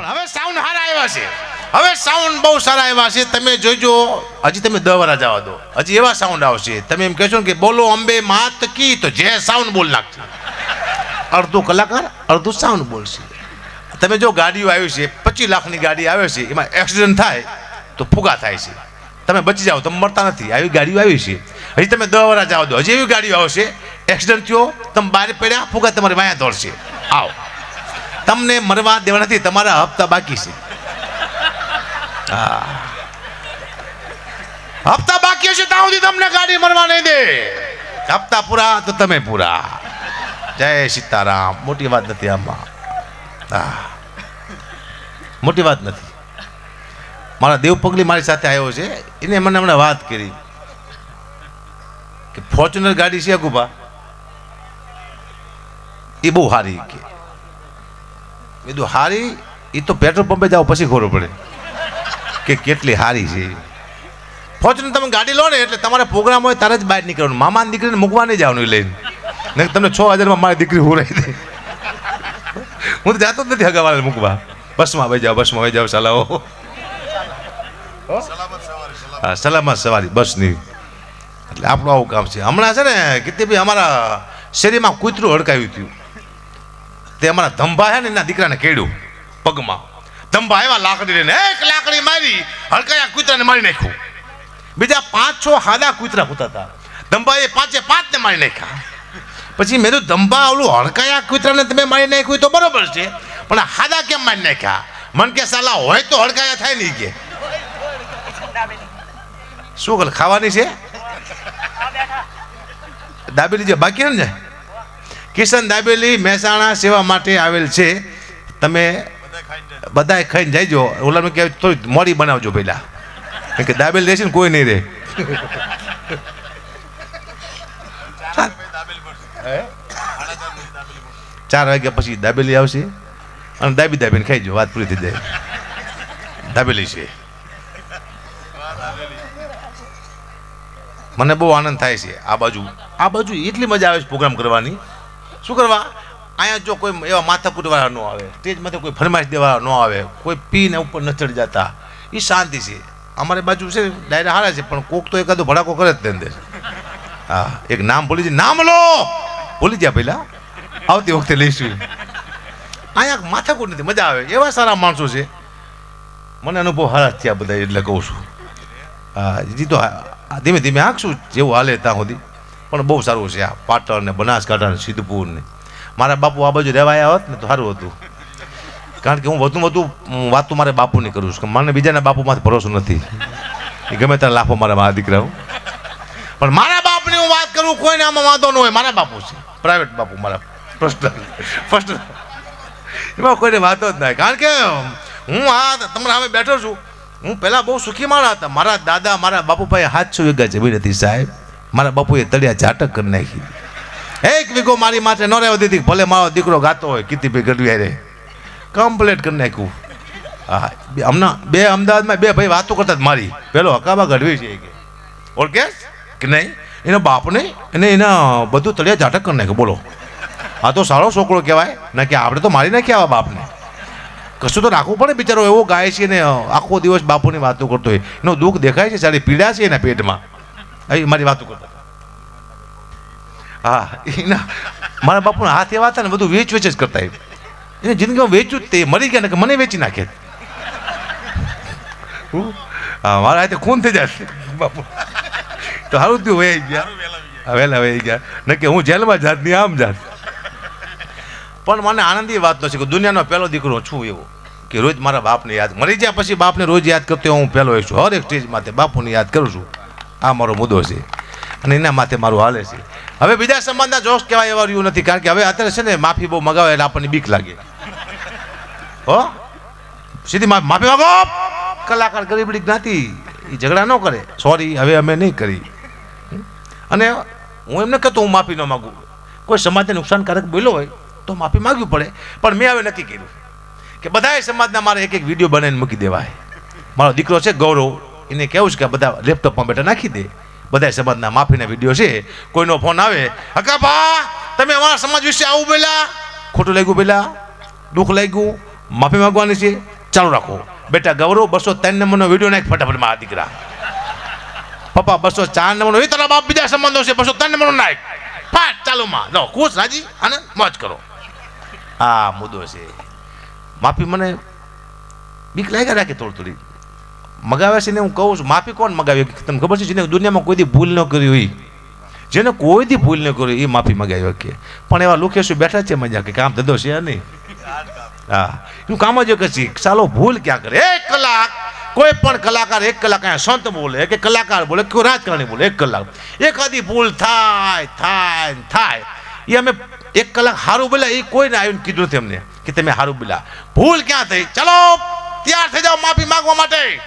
પણ હવે સાઉન્ડ સારા આવ્યા છે. હવે સાઉન્ડ બહુ સારા આવ્યા છે. તમે જોજો, હજી તમે દસ વાર જવા દો. હજી એવા સાઉન્ડ આવશે. તમે એમ કહેશો કે બોલો અંબે માત કી, તો જે સાઉન્ડ બોલ નાખશે. અડધો કલાકાર, અડધો સાઉન્ડ બોલશે. તમે જો ગાડીઓ આવી છે, પચીસ લાખની ગાડી આવે છે, એમાં એક્સિડન્ટ થાય, તો ફુગા થાય છે. તમે બચી જાઓ, તમે મરતા નથી. આવી ગાડીઓ આવી છે. હજી તમે દસ વાર જવા દો. હજી એવી ગાડીઓ આવશે એક્સિડન્ટ થયો, તમે બહાર પડ્યા, ફુગા તમારી વાયા દોડશે આવો. તમને મરવા દેવા નથી, તમારા હપ્તા બાકી છે. હપ્તા બાકી હશે ત્યાં સુધી તમને ગાડી મરવા નહીં દે. હપ્તા પૂરા તો તમે પૂરા. જય સીતારામ. મોટી વાત નથી આમાં. મોટી વાત નથી. મારા દેવ પગલી મારી સાથે આવ્યો છે, એને મને હમણાં વાત કરી. કે ફોર્ચ્યુનર ગાડી છે ગુબા એ બહુ સારી કે. કીધું, હારી? એ તો પેટ્રોલ પંપે જાઓ, પછી ખબર પડે કે કેટલી હારી છે ફોર્ચ્યુનર, તમે ગાડી લો ને, એટલે તમારે પ્રોગ્રામ હોય તારે જ બહાર નીકળવાનું. મામાની દીકરીને મૂકવા નહીં જવાનું લઈને. નહીં તમને છ હજારમાં મારી દીકરી હુરાઈ દે. હું તો જાતો જ નથી હગાવાળા મૂકવા. બસમાં ભાઈ જાઓ, બસમાં વહી જાઓ ચલાવો હા, સલામત સવારી, બસની. એટલે આપણું આવું કામ છે. હમણાં છે ને, કીર્તિભાઈ અમારા શેરીમાં કૂતરું હડકાયું હતું. તે અમારા ધંભા ને એના દીકરાને કેળ્યું પગમાં. ધંભા આવ્યા લાકડી લઈને. એક લાકડી મારી હડકાયા કૂતરાને મારી નાખ્યું. બીજા પાંચ છ હાદા કૂતરા કૂતા હતા. ધંભાએ પાંચે પાંચને મારી નાખ્યા. પછી મેં તો ધંભા ઓલું હડકાયા કૂતરાને તમે મારી નાખ્યું તો બરોબર છે પણ હાદા કેમ મારી નાખ્યા? મન કે સાલા હોય તો હડકાયા થાય નહીં કે. શું કર ખાવાની છે? દાબેલી જે બાકી ને કિશન દાબેલી મહેસાણા સેવા માટે આવેલ છે. તમે બધાએ ખાઈને જઈજો ઓલામાં કે થોડી મોડી બનાવજો પહેલાં. કેમ કે દાબેલી રહેશે ને કોઈ નહીં રહે. ચાર વાગ્યા પછી દાબેલી આવશે. અને દાબી દાબીને ખાઈજો, વાત પૂરી થઈ જાય. દાબેલી છે. મને બહુ આનંદ થાય છે આ બાજુ. આ બાજુ એટલી મજા આવે છે પ્રોગ્રામ કરવાની. શું કરવા? અહીંયા જો કોઈ એવા માથાકૂટવાળા ન આવે, સ્ટેજમાંથી કોઈ ફરમાઈશ દેવાળા ન આવે, કોઈ પીને ઉપર ન ચડી જતા એ શાંતિ છે. અમારી બાજુ છે ડાયરા હારા છે, પણ કોક તો એકાદો ભડાકો કરે જ તે અંદર. હા, એક નામ ભૂલી જાય નામ લો! ભૂલી ગયા પહેલાં? આવતી વખતે લઈશું. અહીંયા માથાકૂટ નથી, મજા આવે. એવા સારા માણસો છે. મને અનુભવ હારા થયા બધા, એટલે કહું છું. હા જીતો ધીમે ધીમે આંખશું, જેવું હાલે ત્યાં સુધી. પણ બહુ સારું છે આ પાટણ ને બનાસકાંઠા ને સિદ્ધપુર ને. મારા બાપુ આ બાજુ રહેવા આવ્યા હોત ને તો સારું હતું. કારણ કે હું વધુ વધુ વાત મારે બાપુની કરું છું. મને બીજાના બાપુમાંથી ભરોસો નથી. એ ગમે ત્યાં લાફો મારા મારા દીકરાઓ. પણ મારા બાપની હું વાત કરું, કોઈને આમાં વાંધો ન હોય. મારા બાપુ છે. પ્રાઇવેટ બાપુ મારા પર્સનલ પર્સનલ એમાં કોઈને વાંધો જ નહીં કારણ કે હું આ તમારા સામે બેઠો છું. હું પહેલાં બહુ સુખી માણા હતા. મારા દાદા, મારા બાપુભાઈ છું વીઘા જમીન હતી સાહેબ. મારા બાપુએ તળિયા ઝાટક કરી નાખી. એક વીઘો મારી માટે ન રહેવા દીધી. ભલે મારો દીકરો ગાતો હોય કીર્તિભાઈ ગઢવી રે કમ્પ્લેટ કરી નાખ્યું. હા હમણાં બે અમદાવાદમાં બે ભાઈ વાતો કરતા જ મારી. પેલો હકાબા ગઢવી છે કે. ઓળખે? કે નહીં? એના બાપને અને એના બધું તળિયા ઝાટક કરી નાખ્યું. બોલો. આ તો સારો છોકરો કહેવાય. ના કે આપણે તો મારી નાખ્યા આવા બાપને. કશું તો રાખવું પડે બિચારો. એવો ગાય છે ને આખો દિવસ બાપુની વાતો કરતો હોય. એનો દુઃખ દેખાય છે. સારી પીડા છે એના પેટમાં. એ મારી વાતો કરતા. હા, એના મારા બાપુના હાથ એવા હતા ને બધું વેચ વેચ જ કરતા એને જિંદગીમાં વેચ્યું જ તે, મરી ગયા ને કે મને વેચી નાખે. હું? મારા હાથે ખૂન થઈ જાય બાપુ. તો સારું થયું વહી ગયા. વહેલા વહી ગયા. નક્કી હું જેલમાં જાતની આમ જાત. પણ મને આનંદી વાત છે કે દુનિયાનો પહેલો દીકરો છું એવો કે રોજ મારા બાપને યાદ. મરી ગયા પછી બાપને રોજ યાદ કરતો હું પહેલો છું. હર એક સ્ટેજ માટે બાપુને યાદ કરું છું. આ મારો મુદ્દો છે. અને એના માથે મારું હાલે છે. હવે બીજા સમાજના જોશ કહેવાય એવા રહ્યું નથી, કારણ કે હવે અત્યારે છે ને માફી બહુ મગાવે એટલે આપણને બીક લાગે. હો? સીધી માફી માગો! કલાકાર ગરીબડી જ્ઞાતિ એ ઝઘડા ન કરે. સોરી હવે અમે નહીં કરી. અને હું એમને કહેતો હું માફી ન માગું. કોઈ સમાજને નુકસાનકારક બોલ્યો હોય તો માફી માગવી પડે. પણ મેં હવે નક્કી કર્યું કે બધાએ સમાજના મારે એક એક વીડિયો બનાવીને મૂકી દેવાય. મારો દીકરો છે ગૌરવ. એને કહેવું છે કે બધા લેપટોપમાં બેઠા નાખી દે. બધા સમાજના માફીના વીડિયો છે. કોઈનો ફોન આવે હકાભા તમે અમારા સમાજ વિશે આવું બોલ્યા? ખોટું લાગ્યું પેલા દુઃખ લાગ્યું? માફી માગવાની છે? ચાલુ રાખો. બેટા ગૌરવ બસો ત્રણ નંબરનો વીડિયો નાખ ફટાફટ મારા દીકરા. પપ્પા બસો ચાર નંબરનો. એ તારા બાપ બીજા સંબંધો છે. બસો ત્રણ નંબરનો નાખ. ફાટ, ચાલુ માં. લો, ખુશ, રાજી? અને મોજ કરો. આ મુદ્દો છે. માફી મને બીક લાગ્યા રાખે થોડી થોડી. મગાવે છે ને હું કહું છું, માફી કોણ મગાવી? તમને ખબર છે, જેને દુનિયામાં કોઈ ભૂલ ન કરી હોય, જેને કોઈ દી ભૂલ ન કરી એ માફી મગાવી કે પણ એવા લોકેશું બેઠા છે મજા કે કામ ધંધો છે નહીં. હા. એનું કામ જ કે છે. ચાલો ભૂલ ક્યાં કરે? એક કલાક. કોઈ પણ કલાકાર એક કલાક અહીંયા સંત બોલે કે કલાકાર બોલે, કોઈ રાજકારણી બોલે, એક કલાક. એકાદી ભૂલ થાય થાય થાય. એ અમે એક કલાક સારું બોલ્યા એ કોઈને આવીને કીધું નથી અમને, કે તમે સારું બોલ્યા. ભૂલ ક્યાં થઈ? ચલો, તૈયાર થઈ જાઓ માફી માંગવા માટે.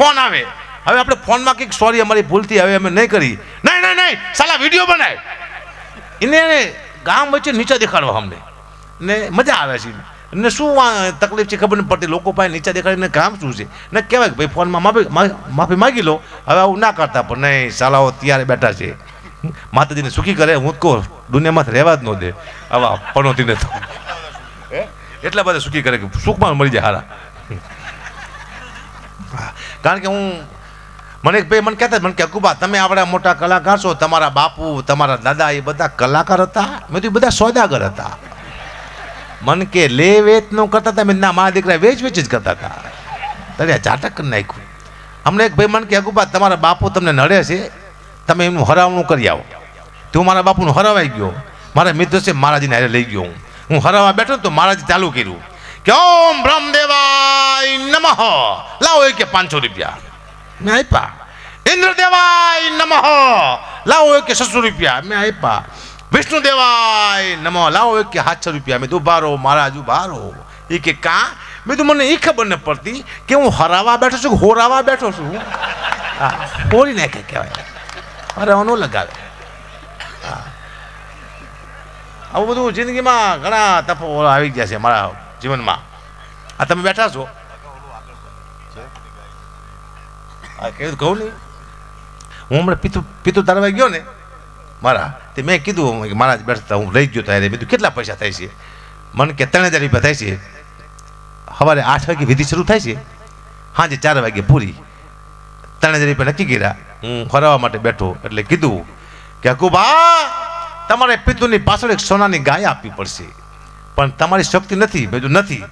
ફોન આવે. હવે આપણે ફોનમાં કંઈક સોરી અમારી ભૂલથી હવે અમે નહીં કરી. નહીં નહીં નહીં સાલા વીડિયો બનાય. એને ગામ વચ્ચે નીચે દેખાડવા અમને. ને મજા આવે છે. ને શું આ તકલીફ છે ખબર નહીં પડતી. લોકો પાસે નીચે દેખાડીને કામ શું છે? ને કહેવાય કે ભાઈ ફોનમાં માફી માફી માગી લો. હવે આવું ના કરતા. પણ નહીં સાલાઓ ત્યારે બેઠા છે. માતાજીને સુખી કરે. હું કહું દુનિયામાં રહેવા જ ન દે. આવા તો. હે? એટલા બધા સુખી કરે કે સુખમાં મળી જાય હારા. કારણ કે હું, મને ભાઈ મને કહેતા મને કે, અકુબા, તમે આપણા મોટા કલાકાર છો, તમારા બાપુ, તમારા દાદા એ બધા કલાકાર હતા? મેં તો બધા સોદાગર હતા. મન કે, લે વેચનું કરતા હતા? મેં ના, મારા દીકરા વેચ વેચ જ કરતા હતા. તારે ચાટક નાખ્યું. અમને એક ભાઈ મને કે, અકુબા, તમારા બાપુ તમને નડે છે, તમે એમનું હરાવણું કરી આવો. તો મારા બાપુનું હરાવાઈ ગયો. મારા મિત્ર છે મહારાજીને હારે લઈ ગયો હું. હું હરાવા બેઠો તો મહારાજ ચાલુ કર્યું. કે ઓમ બ્રહ્મદેવાય! નમઃ લાવો એ કે પાંચસો રૂપિયા મેં આપ્યા ઇન્દ્રદેવાય નમઃ લાવો એક કે છસો રૂપિયા મેં આપ્યા વિષ્ણુ દેવાય નમઃ લાવો એક કે સાતસો રૂપિયા મેં બારો મહારાજ બારો એ કે કા મેં તું મને એ ખબર ન પડતી કે હું હરાવા બેઠો છું હોરાવા બેઠો છું હોરી નાખે કહેવાય અરે ઓનો લગાવે. આવું બધું જિંદગીમાં ઘણા તપો આવી ગયા છે મારા જીવનમાં આ તમે બેઠા છો આ કહ્યું કહું નહીં. હું હમણાં પિતુ પિતુ તારવા ગયો ને, મારા, તે મેં કીધું કે મહારાજ બેઠા હતા હું લઈ ગયો મેં કીધું, કેટલા પૈસા થાય છે? મને કે, ત્રણ હજાર રૂપિયા થાય છે. સવારે આઠ વાગે વિધિ શરૂ થાય છે. સાંજે ચાર વાગે પૂરી. ત્રણ હજાર રૂપિયા નક્કી કર્યા. હું ફરવા માટે બેઠો એટલે કીધું કે, અકુબા, તમારે પિતુની પાછળ એક સોનાની ગાય આપવી પડશે. પણ તમારી શક્તિ નથી. બીજું નથી.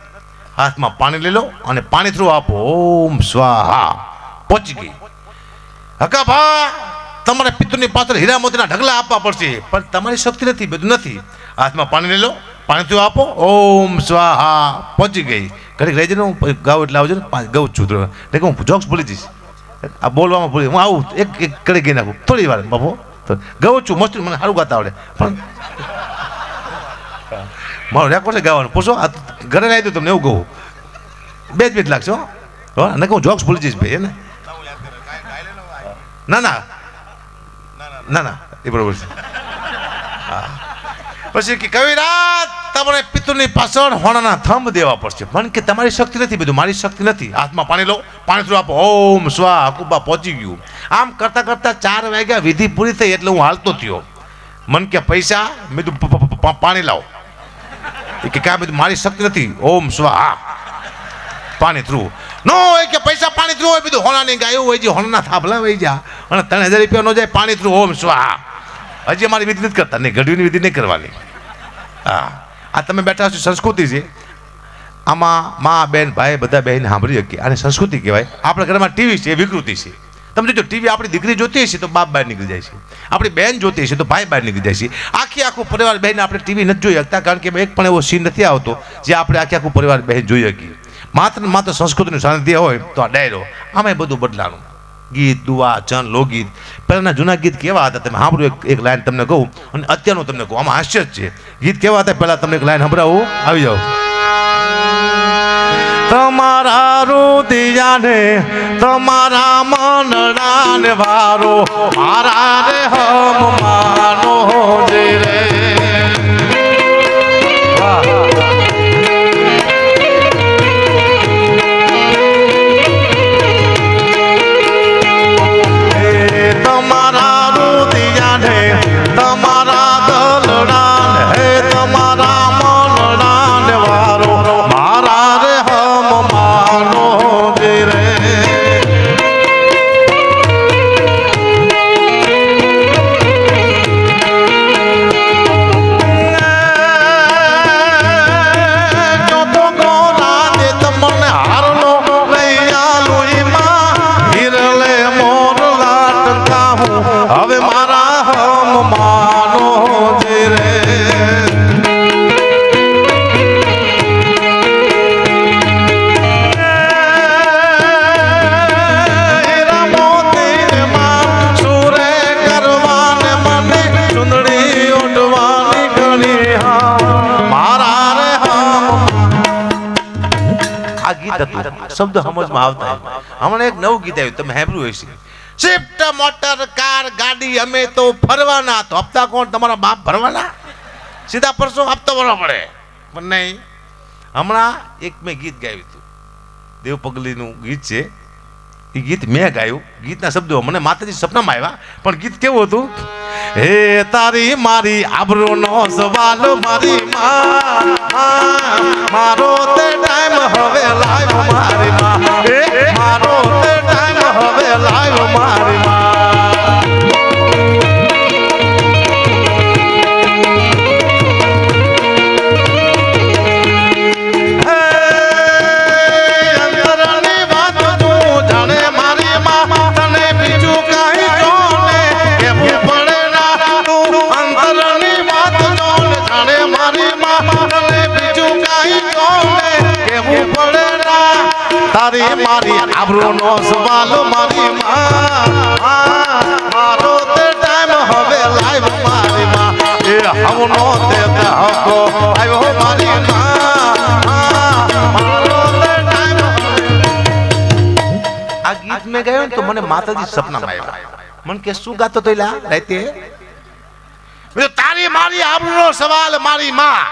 હાથમાં પાણી લઈ લો અને પાણી થ્રુ આપો. ઓમ સ્વાહા. પહોંચી ગઈ. હકાભા તમારે પિતૃની પાછળ હીરા મોતીના ઢગલા આપવા પડશે. પણ તમારી શક્તિ નથી, બધું નથી. હાથમાં પાણી લઈ લો, પાણી થયું આપો. ઓમ સ્વાહા, પહોંચી ગઈ. ઘડીક રહી જઈને હું ગાઉં એટલે આવજો ને ગઉં છું એટલે હું જોક્સ ભૂલી જઈશ. આ બોલવામાં ભૂલી હું આવું, એક એક કરી ગઈ નાખું. થોડી વાર બાપુ. ગઉં છું, મસ્ત મને સારું ગાતા આવડે. પણ મારો રેકોર્ડ છે ગાવાનું. પૂછો, આ ઘરે લાવી દઉં તમને, એવું કહું. બે જ મિનિટ લાગશે હો. હો ને કહું જોક્સ ભૂલી જઈશ ભાઈ એને ના ના ના ના એ બરોબર છે. પછી કે કવિરાજ તમારે પિત્તરની પાછળ હોણાના થંભ દેવા પડશે પણ કે તમારી શક્તિ નથી બધું મારી શક્તિ નથી હાથમાં પાણી લો પાણી થયું આપો ઓમ સ્વા હકુબા પહોંચી ગયું આમ કરતાં કરતાં ચાર વાગ્યા વિધિ પૂરી થઈ એટલે હું હાલતો થયો મન કે પૈસા મેં પાણી લાવો એ કે કાંઈ બધું મારી શક્તિ નથી ઓમ સ્વા હા પાણી થ્રુ નો હોય કે પૈસા પાણી થ્રુ હોય બધું હોણાની ગાયું હોય જે હોણના થાંભલા વહી જા અને ત્રણ હજાર રૂપિયા નો જાય પાણી થ્રુ ઓમ સ્વાહા. હજી અમારી વિધિ નથી કરતા. નહીં ઘડવીની વિધિ નહીં કરવાની. હા. આ તમે બેઠા છો, સંસ્કૃતિ છે. આમાં મા, બેન, ભાઈ, બધા બહેન સાંભળી શકીએ. અને સંસ્કૃતિ કહેવાય. આપણા ઘરમાં ટીવી છે એ વિકૃતિ છે. તમે જો ટીવી આપણી દીકરી જોતી હશે તો બાપ બહાર નીકળી જાય છે. આપણી બેન જોતી હશે તો ભાઈ બહાર નીકળી જાય છે. આખી આખું પરિવાર બહેન આપણે ટીવી નથી જોઈ શકતા, કારણ કે એક પણ એવો સીન નથી આવતો જે આપણે આખી આખું પરિવાર બહેન જોઈ શકીએ. માત્ર માત્ર સંસ્કૃતિનું સાનિધ્ય હોય તો આ ડાયરો. આમાં બધું બદલાનું ગીત, દુઆ, જન, લોકગીત. પહેલાંના જૂના ગીત કેવા હતા તમે સાંભળ્યું એક લાઈન તમને કહું અને અત્યારનું તમને કહું. આમાં હાસ્ય જ છે. ગીત કેવા હતા? પહેલાં તમને એક લાઈન સંભળાવું. આવી જાઓ. તમારા રુદિયાને, તમારા મનડાને વારો, મારા રે હમ માનો રે. હતું શબ્દ સમજમાં આવતા હમણાં એક નવું ગીત આવ્યું, તમે સાંભળ્યું હશે. શિફ્ટ મોટર, કાર, ગાડી, અમે તો ફરવાના. તો હપ્તા કોણ? તમારા બાપ ભરવાના? સીધા પરસો હપ્તો ભરવો પડે. પણ નહીં. હમણાં એક મેં ગીત ગાયું હતું. દેવ પગલીનું ગીત છે. એ ગીત મેં ગાયું. ગીતના શબ્દો મને માતાજી સપનામાં આવ્યા. પણ ગીત કેવું હતું? હે તારી મારી આબરૂનો સવાલ મારી માં. મારો તે ટાઈમ હવે લાવ મારી માં. મારો તે ટાઈમ હવે તારી મારી આબરૂનો સવાલ મારી માં. મારો તે ટાઈમ હવે લાઈવ મારી માં. એ હવનો તે હકો આવ્યો મારી આ ગીત મેં ગયો ને તો મને માતાજી સપનામાં આવ્યા. મને કે શું ગાતો તો રાતે? તારી મારી આબરૂનો સવાલ મારી માં.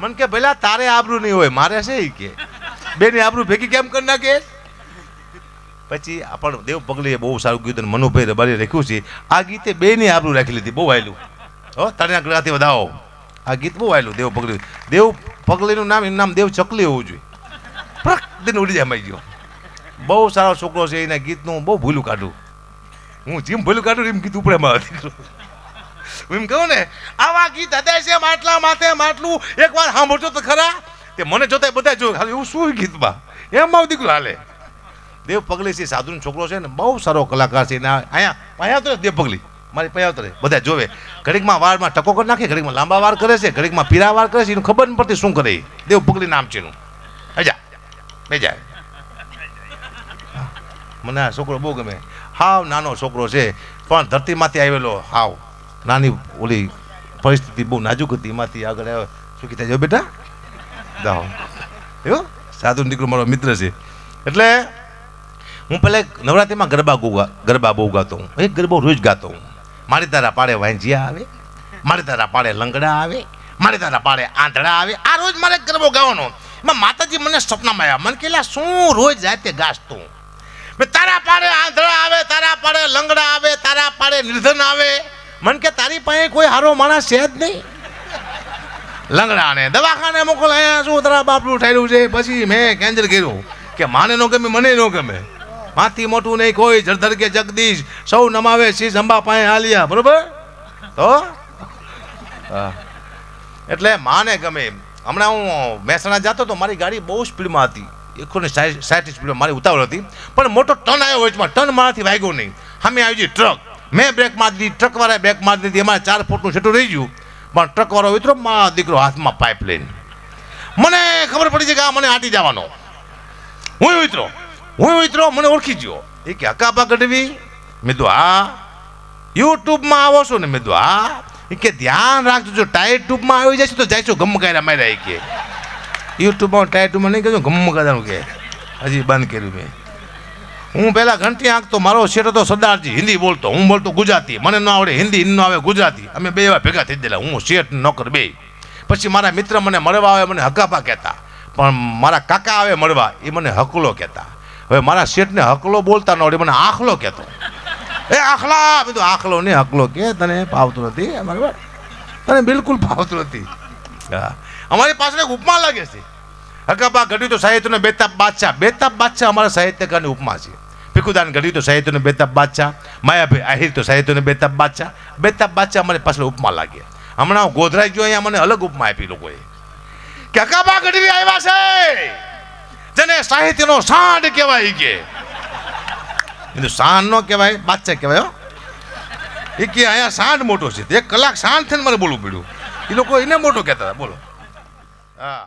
મને કે ભલા તારે આબરૂ નહીં હોય મારે છે કે. બેની આબરૂ ભેગી કેમ કરી નાખે? પછી આપણ દેવ પગલીએ બહુ સારું ગીત મનુભાઈ રબારી રાખ્યું છે, આ ગીતે બેની આબરૂ રાખી લીધી, બહુ આયલું હો તણ્યા ગ્રહથી વધાવો. આ ગીત બહુ આયલું દેવ પગલી. દેવ પગલીનું નામ, એનું નામ દેવ ચકલી હોવું જોઈએ. પ્રક, દિન ઉડી જાય ગયો. બહુ સારો છોકરો છે, એના ગીતનું બહુ ભૂલું કાઢું. હું જેમ ભૂલું કાઢું એમ ગીત ઉપડે મારા દીકરો હું એમ કહું ને, આવા ગીત હૃદય છે, માટલા માથે માટલું. એકવાર સાંભળજો તો ખરા. તે મને જોતા બધા જોયું ખાલી એવું શું ગીતમાં? એમ મારો દીકરો હાલે. દેવ પગલી છે, સાધુનો છોકરો છે ને, બહુ સારો કલાકાર છે. ને અહીંયા અહીંયા તો દેવ પગલી. મારી પૈયા ઉતરે બધા જોવે. ઘડીકમાં વાળમાં ટકો કરી નાખે, ઘડીકમાં લાંબા વાર કરે છે, ઘડીકમાં પીરા વાર કરે છે, એનું ખબર નહીં પડતી શું કરે દેવ પગલી નામ છે એનું. હજા બે જાય મને આ છોકરો બહુ ગમે. હાવ નાનો છોકરો છે, પણ ધરતીમાંથી આવેલો, હાવ. નાની ઓલી પરિસ્થિતિ બહુ નાજુક હતી. એમાંથી આગળ આવ્યો. શું કીધા જો બેટા? જાઓ. એવું સાધુ દીકરો મારો મિત્ર છે. એટલે હું પહેલાં નવરાત્રિમાં ગરબા ગોગા ગરબા બહુ ગાતો હું. એક ગરબો રોજ ગાતો હું. મારી તારા પાડે વાંજિયા આવે, મારી તારા પાડે લંગડા આવે, મારી તારા પાડે આંધળા આવે. આ રોજ મારે ગરબો ગાવાનો. એમાં માતાજી મને સપનામાં આવ્યા મને કહેલા, શું રોજ જાતે ગાસ તું મેં, તારા પાડે આંધળા આવે, તારા પાડે લંગડા આવે, તારા પાડે નિર્ધન આવે. મન કે, તારી પાસે કોઈ હારો માણસ છે જ નહીં. લંગડાને, દવાખાને મોકલ, અહીંયા શું તારા બાપનું ઠાર્યું છે? પછી મેં કેન્સલ કર્યું કે માને નો ગમે, મને નો ગમે. માથી મોટું નહીં કોઈ, જળધર કે જગદીશ. સૌ નમાવે શીશ અંબા પાસે હાલ્યા, બરોબર? તો. એટલે માને ગમે. હમણાં હું મહેસાણા જતો તો મારી ગાડી બહુ સ્પીડમાં હતી. એકસો ને સાઠ સ્પીડમાં મારી ઉતાવળ હતી. પણ મોટો ટર્ન આવ્યો વચમાં. ટર્ન મારાથી વાગ્યો નહીં. સામે આવી ગઈ ટ્રક. મેં બ્રેક મારી દીધી, ટ્રકવાળાએ બ્રેક મારી દીધી. એમાં ચાર ફૂટનું છેટું રહી ગયું. પણ ટ્રકવાળો ઉતરો મારો દીકરો હાથમાં પાઇપ લઈને. મને ખબર પડી છે કે આ મને આટી જવાનો. હું વિતરો હું ઉતરો, મને ઓળખી ગયો. એ કે હકાબા ગઢવી? મેં તો હા. યુટ્યુબમાં આવો છો ને? મેં તો હા. એ કે, ધ્યાન રાખજો, જો ટાયર ટ્યુબમાં આવી જાય છે તો જાય છો ગમ કાયરા માર્યા એ કે. યુટ્યુબમાં ટાયર ટ્યુબમાં નહીં કહેજો ગમ કાયરાનું કે. હજી બંધ કર્યું મેં. હું પહેલાં ઘંટી આંકતો મારો શેઠ હતો સરદારજી, હિન્દી બોલતો. હું બોલતો ગુજરાતી. મને ન આવડે હિન્દી, ન આવે ગુજરાતી. અમે બે એવા ભેગા થઈ દેલા હું, શેઠ, નોકર બે. પછી મારા મિત્ર મને મળવા આવે, મને હકાપા કહેતા. પણ મારા કાકા આવે મળવા, એ મને હકલો કહેતા. હવે મારા શેઠને હકલો બોલતા ન આવડે મને આખલો કહેતો. એ આખલા, બધું આખલો ને હકલો કે તને ફાવતું નથી. તને બિલકુલ ફાવતું નથી. હા. અમારી પાસે ઉપમા લાગે છે. હકાપા ઘટ્યું તો સાહિત્યનો બેતાબ બાદશાહ. બેતાબ બાદશાહ અમારા સાહિત્યકારની ઉપમા છે. ભીખુદાન ઘડ્યું તો સાહિત્યનો બેતાબ બાદશાહ માયાભાઈ આહિર તો સાહિત્યનો બેતાબ બાદશાહ બેતાબ બાદશાહ અમારી પાસે ઉપમા લાગ્યા હમણાં હું ગોધરાઈ ગયો અહીંયા મને અલગ ઉપમા આપી લોકોએ કે હકાબા ગઢવી આવ્યા છે જેને સાહિત્યનો સાંડ કહેવાય કે કીધું સાંડ નો કહેવાય બાદશાહ કહેવાય એ કે અહીંયા સાંડ મોટો છે એક કલાક સાંડ થઈને મારે બોલવું પડ્યું એ લોકો એને મોટો કહેતા હતા બોલો હા